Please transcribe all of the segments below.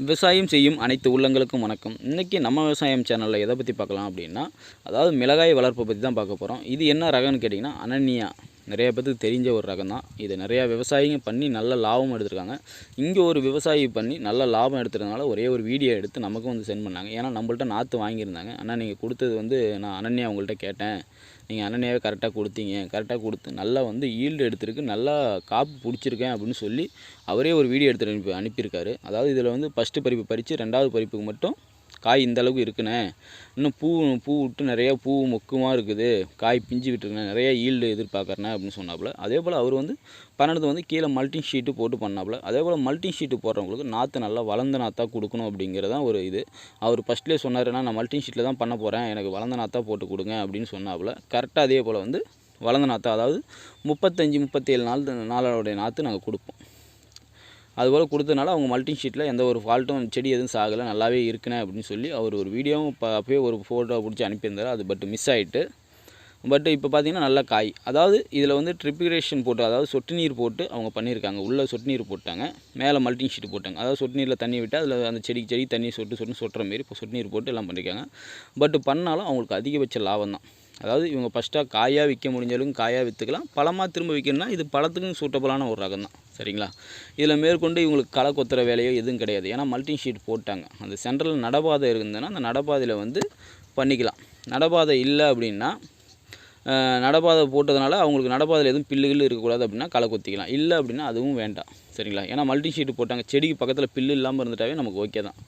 விவசாயம் செய்யும் அனைத்து உள்ளங்களுக்கும் வணக்கம். இன்றைக்கி நம்ம விவசாயம் சேனலில் எதை பற்றி பார்க்கலாம் அப்படின்னா அதாவது மிளகாய் வளர்ப்பை பற்றி தான் பார்க்க போகிறோம் இது என்ன ரகம்னு கேட்டிங்கன்னா அனன்யா. நிறைய பேத்துக்கு தெரிஞ்ச ஒரு ரகம் தான் இது நிறையா விவசாயிங்க பண்ணி நல்ல லாபம் எடுத்திருக்காங்க. இங்கே ஒரு விவசாயி பண்ணி நல்ல லாபம் எடுத்துறதுனால ஒரே ஒரு வீடியோ எடுத்து நமக்கும் வந்து சென்ட் பண்ணாங்க. ஏன்னா நம்மள்ட்ட நாற்று வாங்கியிருந்தாங்க. ஆனால் நீங்கள் கொடுத்தது வந்து நான் அனன்யா உங்கள்கிட்ட கேட்டேன். நீங்கள் அனன்யாவே கரெக்டாக கொடுத்தீங்க. கரெக்டாக கொடுத்து நல்லா வந்து ஈல்டு எடுத்திருக்கு. நல்லா காப்பு பிடிச்சிருக்கேன் அப்படின்னு சொல்லி அவரே ஒரு வீடியோ எடுத்து அனுப்பி அனுப்பியிருக்காரு. அதாவது இதில் வந்து ஃபஸ்ட்டு பறிப்பு பறித்து ரெண்டாவது பறிப்புக்கு மட்டும் காய் இந்த அளவுக்கு இருக்குண்ணே. இன்னும் பூ பூ விட்டு நிறையா பூ மொக்குமாக இருக்குது. காய் பிஞ்சு விட்டுருக்குண்ணே நிறையா ஈல்டு எதிர்பார்க்குறேன் அப்படின்னு சொன்னாப்புல. அதே போல் அவர் வந்து பண்ணது வந்து கீழே மல்டிங் ஷீட்டு போட்டு பண்ணாப்புல. அதே போல் மல்டிங் ஷீட்டு போடுறவங்களுக்கு நாற்று நல்லா வளர்ந்த நாற்றா கொடுக்கணும் அப்படிங்கிறது தான் ஒரு இது. அவர் ஃபஸ்ட்லேயே சொன்னார் நான் மல்டிங் ஷீட்டில் தான் பண்ண போகிறேன் எனக்கு வளர்ந்த நாற்றா போட்டு கொடுங்க அப்படின்னு சொன்னாப்புல. கரெக்டாக அதே போல் வந்து வளர்ந்த நாற்றா அதாவது முப்பத்தஞ்சு முப்பத்தேழு நாள் நாளோடைய நாற்று நாங்கள் கொடுப்போம். அதுபோல் கொடுத்தனால அவங்க மல்டிங் ஷீட்டில் எந்த ஒரு ஃபால்ட்டும் செடி எதுவும் சாகலை நல்லாவே இருக்குனே அப்படின்னு சொல்லி அவர் ஒரு வீடியோவும் இப்போ அப்போயே ஒரு ஃபோட்டோ பிடிச்சி அனுப்பியிருந்தார். அது பட் மிஸ் ஆகிட்டு பட் இப்போ பார்த்திங்கன்னா நல்ல காய். அதாவது இதில் வந்து ட்ரிப்ரேஷன் போட்டு அதாவது சொட்டு நீர் போட்டு அவங்க பண்ணியிருக்காங்க. உள்ளே சொட்டு நீர் போட்டாங்க. மேலே மல்டிங் ஷீட் போட்டாங்க. அதாவது சொட்டு நீரில் தண்ணி விட்டு அதில் அந்த செடிக்கு செடி தண்ணி சொட்டு சொட்டு சொட்டுற மாரி இப்போ சொட்டு நீர் போட்டு எல்லாம் பண்ணியிருக்காங்க. பட் பண்ணாலும் அவங்களுக்கு அதிகபட்ச லாபம் தான். அதாவது இவங்க ஃபஸ்ட்டாக காயாக விற்க முடிஞ்ச அளவுக்கு காயாக விற்றுக்கலாம் பழமாக திரும்ப விற்கணும்னா இது பழத்துக்கும் சூட்டபுளான ஒரு ரகம் தான். சரிங்களா? இதில் மேற்கொண்டு இவங்களுக்கு களை கொத்துற வேலையோ எதுவும் கிடையாது. ஏன்னா மல்டிங் ஷீட் போட்டாங்க. அந்த சென்ட்ரல் நடபாதை இருந்ததுன்னா அந்த நடப்பாதையில் வந்து பண்ணிக்கலாம். நடப்பாதை இல்லை அப்படின்னா நடப்பாதை போட்டதுனால அவங்களுக்கு நடப்பாதையில் எதுவும் பில்லு கில்லு இருக்கக்கூடாது அப்படின்னா களை கொத்திக்கலாம். இல்லை அப்படின்னா அதுவும் வேண்டாம். சரிங்களா? ஏன்னா மல்டிங் ஷீட்டு போட்டாங்க. செடிக்கு பக்கத்தில் பில்லு இல்லாமல் இருந்துட்டாவே நமக்கு ஓகே தான்.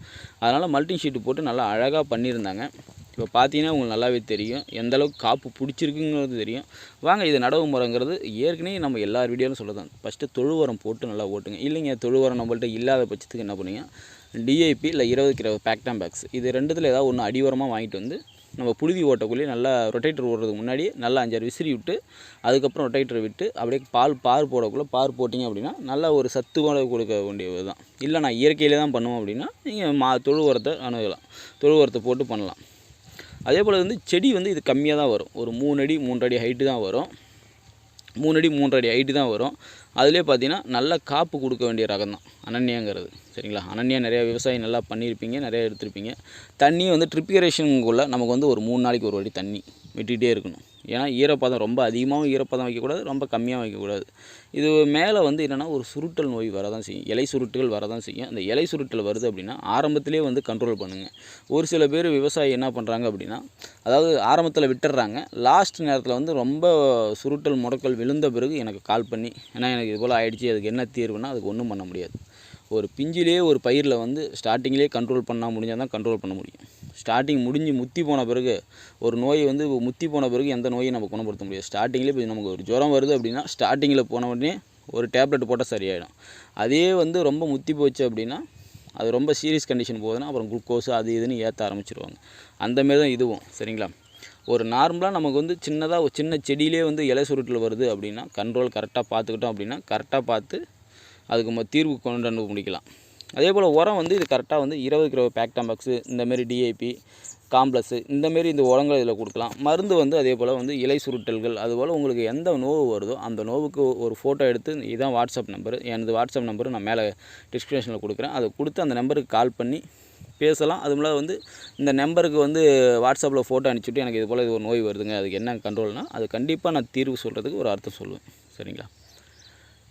அதனால் மல்டிங் ஷீட்டு போட்டு நல்லா அழகாக பண்ணியிருந்தாங்க. இப்போ பார்த்தீங்கன்னா உங்களுக்கு நல்லாவே தெரியும். எந்த அளவுக்கு காப்பு பிடிச்சிருக்குங்கிறது தெரியும். வாங்க இது நடவு முறைங்கிறது ஏற்கனவே நம்ம எல்லா வீடியோலும் சொல்லதான். ஃபஸ்ட்டு தொழு உரம் போட்டு நல்லா ஓட்டுங்க. இல்லைங்க தொழு உரம் நம்மள்ட்ட இல்லாத பட்சத்துக்கு என்ன பண்ணுங்க? டிஐபி இல்லை இருபதுக்கு இருபது பேக்டாம் பேக்ஸ் இது ரெண்டுத்தில் ஏதாவது ஒன்று அடிவரமாக வாங்கிட்டு வந்து நம்ம புழுதி ஓட்டக்குள்ளேயே நல்லா ரொட்டேட்டர் ஓடுறதுக்கு முன்னாடி நல்லா அஞ்சாறு விசிறி விட்டு அதுக்கப்புறம் ரொட்டேட்டர் விட்டு அப்படியே பால் பார் போடக்குள்ளே பார் போட்டிங்க அப்படின்னா நல்லா ஒரு சத்து கூட கொடுக்க வேண்டியது தான் இல்லை நான் இயற்கையிலே தான் பண்ணுவோம் அப்படின்னா நீங்கள் மா தொழு உரத்தை அணுகலாம். தொழு உரத்தை போட்டு பண்ணலாம். அதே போல் வந்து செடி வந்து இது கம்மியாக தான் வரும். ஒரு மூணு அடி மூன்றடி ஹைட்டு தான் வரும். மூணு அடி மூன்றடி ஹைட்டு தான் வரும். அதிலே பார்த்தீங்கன்னா நல்ல காப்பு கொடுக்க வேண்டிய ரகம் தான் அனன்யாங்கிறது. சரிங்களா? அனன்யா நிறையா விவசாயம் நல்லா பண்ணியிருப்பீங்க நிறையா எடுத்திருப்பீங்க. தண்ணி வந்து ட்ரிப்பிகரேஷனுக்குள்ளே நமக்கு வந்து ஒரு மூணு நாளைக்கு ஒரு வாட்டி தண்ணி விட்டுகிட்டே இருக்கணும். ஏன்னா ஈரப்பதம் ரொம்ப அதிகமாகவும் ஈரப்பதம் வைக்கக்கூடாது ரொம்ப கம்மியாக வைக்கக்கூடாது. இது மேலே வந்து என்னென்னா ஒரு சுருட்டல் நோய் வரதான் செய்யும். இலை சுருட்டுகள் வரதான் செய்யும். அந்த இலை சுருட்டல் வருது அப்படின்னா ஆரம்பத்திலே வந்து கண்ட்ரோல் பண்ணுங்கள் ஒரு சில பேர் விவசாயி என்ன பண்ணுறாங்க அப்படின்னா அதாவது ஆரம்பத்தில் விட்டுடுறாங்க. லாஸ்ட் நேரத்தில் வந்து ரொம்ப சுருட்டல் முடக்கல் விழுந்த பிறகு எனக்கு கால் பண்ணி ஏன்னா எனக்கு இது போல் அதுக்கு என்ன தீர்வுனா அதுக்கு ஒன்றும் பண்ண முடியாது. ஒரு பிஞ்சிலே ஒரு பயிரில் வந்து ஸ்டார்டிங்லேயே கண்ட்ரோல் பண்ணால் முடிஞ்சால் தான் கண்ட்ரோல் பண்ண முடியும். ஸ்டார்டிங் முடிஞ்சு முத்தி போன பிறகு ஒரு நோய் வந்து முத்தி போன பிறகு எந்த நோயும் நம்ம குணப்படுத்த முடியாது. ஸ்டார்டிங்லேயே இப்போ நமக்கு ஒரு ஜுரம் வருது அப்படின்னா ஸ்டார்டிங்கில் போன உடனே ஒரு டேப்லெட் போட்டால் சரியாயிடும். அதே வந்து ரொம்ப முத்தி போச்சு அப்படின்னா அது ரொம்ப சீரியஸ் கண்டிஷன் போகுதுன்னா அப்புறம் குளுக்கோஸ் அது இதுன்னு ஏற்ற ஆரம்பிச்சிருவாங்க. அந்தமாரி தான் இதுவும் சரிங்களா? ஒரு நார்மலாக நமக்கு வந்து சின்னதாக ஒரு சின்ன செடியிலே வந்து இலை சுருட்டில் வருது அப்படின்னா கண்ட்ரோல் கரெக்டாக பார்த்துக்கிட்டோம் அப்படின்னா கரெக்டாக பார்த்து அதுக்கு நம்ம தீர்வு கொண்டு வந்து முடிக்கலாம் அதே போல் உரம் வந்து இது கரெக்டாக வந்து இருபது கிலோ பேக்டாம்பாக்ஸு இந்தமாரி டிஏபி காம்ப்ளஸ்ஸு இந்தமாரி இந்த உரங்கள் இதில் கொடுக்கலாம். மருந்து வந்து அதே போல் வந்து இலை சுருட்டல்கள் அதுபோல் உங்களுக்கு எந்த நோவு வருதோ அந்த நோவுக்கு ஒரு ஃபோட்டோ எடுத்து இதுதான் வாட்ஸ்அப் நம்பர் எனது வாட்ஸ்அப் நம்பர் நான் மேலே டிஸ்கிரிப்ஷனில் கொடுக்குறேன். அதை கொடுத்து அந்த நம்பருக்கு கால் பண்ணி பேசலாம். அதுபோல் வந்து இந்த நம்பருக்கு வந்து வாட்ஸ்அப்பில் ஃபோட்டோ அனுப்பிச்சுட்டு எனக்கு இது போல் இது ஒரு நோய் வருதுங்க அதுக்கு என்ன கண்ட்ரோல்னால் அது கண்டிப்பாக நான் தீர்வு சொல்கிறதுக்கு ஒரு அர்த்தம் சொல்லுவேன். சரிங்களா?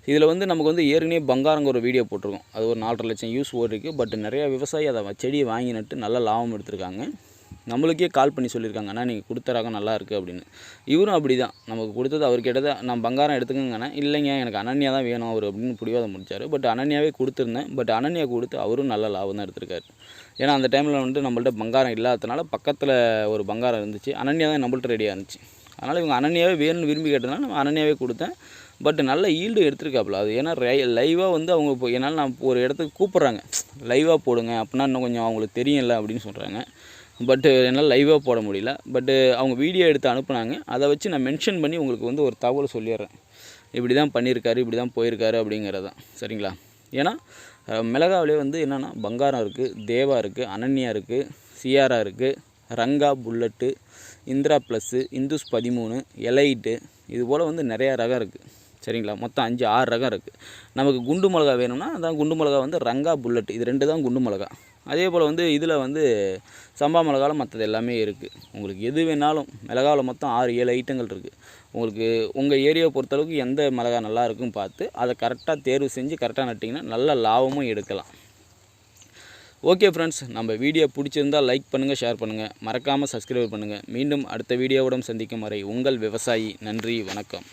இதில் வந்து நமக்கு வந்து ஏற்கனவே பங்காரங்க ஒரு வீடியோ போட்டிருக்கோம். அது ஒரு நாலரை லட்சம் யூஸ் ஓடிருக்கு. பட் நிறையா விவசாயி அதை செடியை வாங்கி நட்டு நல்ல லாபம் எடுத்திருக்காங்க. நம்மளுக்கே கால் பண்ணி சொல்லியிருக்காங்க அண்ணா நீங்கள் கொடுத்த ரகம் நல்லா இருக்குது அப்படின்னு. இவரும் அப்படி தான் நமக்கு கொடுத்தது அவர் கேட்டதை நான் பங்காரம் எடுத்துக்கங்கண்ணா. இல்லைங்க எனக்கு அனன்யா தான் வேணும் அவர் அப்படின்னு பிடிவாதம் முடித்தார் பட் அனன்யாவே கொடுத்துருந்தேன். பட் அனன்யா கொடுத்து அவரும் நல்ல லாபம் தான் எடுத்திருக்காரு. ஏன்னா அந்த டைமில் வந்துட்டு நம்மள்ட்ட பங்காரம் இல்லாததுனால பக்கத்தில் ஒரு பங்காரம் இருந்துச்சு. அனன்யா தான் நம்மள்ட்ட ரெடியாக இருந்துச்சு. அதனால் இவங்க அனன்யாவே வேணும்னு விரும்பி கேட்டதுனால நம்ம அனன்யாவே கொடுத்தேன். பட் நல்ல ஈல்டு எடுத்திருக்காப்புல. அது ஏன்னா லைவாக வந்து அவங்க இப்போ என்னால் நான் ஒரு இடத்துக்கு கூப்பிட்றாங்க. லைவாக போடுங்க. அப்படின்னா இன்னும் கொஞ்சம் அவங்களுக்கு தெரியல அப்படின்னு சொல்கிறாங்க பட்டு என்னால் லைவாக போட முடியல. பட்டு அவங்க வீடியோ எடுத்து அனுப்புனாங்க. அதை வச்சு நான் மென்ஷன் பண்ணி உங்களுக்கு வந்து ஒரு தகவல் சொல்லிடுறேன். இப்படி தான் பண்ணியிருக்காரு இப்படி தான் போயிருக்காரு அப்படிங்கிறது தான் சரிங்களா? ஏன்னா மிளகாவிலே வந்து என்னென்னா பங்காரம் இருக்குது தேவா இருக்குது அனன்யா இருக்குது சியாரா இருக்குது Ranga bullet Indira plus Indus பதிமூணு எலைட்டு இது போல் வந்து நிறையா ரகம் இருக்குது சரிங்களா? மொத்தம் அஞ்சு ஆறு ரகம் இருக்குது நமக்கு குண்டு மிளகா வேணும்னா அதான் குண்டு மிளகா வந்து ரங்கா புல்லட். இது ரெண்டு தான் குண்டு மிளகா. அதே போல் வந்து இதில் வந்து சம்பா மிளகாவில் மற்றது எல்லாமே இருக்குது உங்களுக்கு எது வேணாலும் மிளகாவில் மொத்தம் ஆறு ஏழு ஐட்டங்கள் இருக்குது உங்களுக்கு உங்கள் ஏரியாவை பொறுத்தளவுக்கு எந்த மிளகா நல்லா இருக்குன்னு பார்த்து அதை கரெக்டாக தேர்வு செஞ்சு கரெக்டாக நட்டிங்கன்னா நல்ல லாபமும் எடுக்கலாம். ஓகே ஃப்ரெண்ட்ஸ் நம்ம வீடியோ பிடிச்சிருந்தால் லைக் பண்ணுங்கள் ஷேர் பண்ணுங்கள் மறக்காமல் சப்ஸ்கிரைப் பண்ணுங்கள் மீண்டும் அடுத்த வீடியோவுடன் சந்திக்கும் வரை உங்கள் விவசாயி. நன்றி வணக்கம்.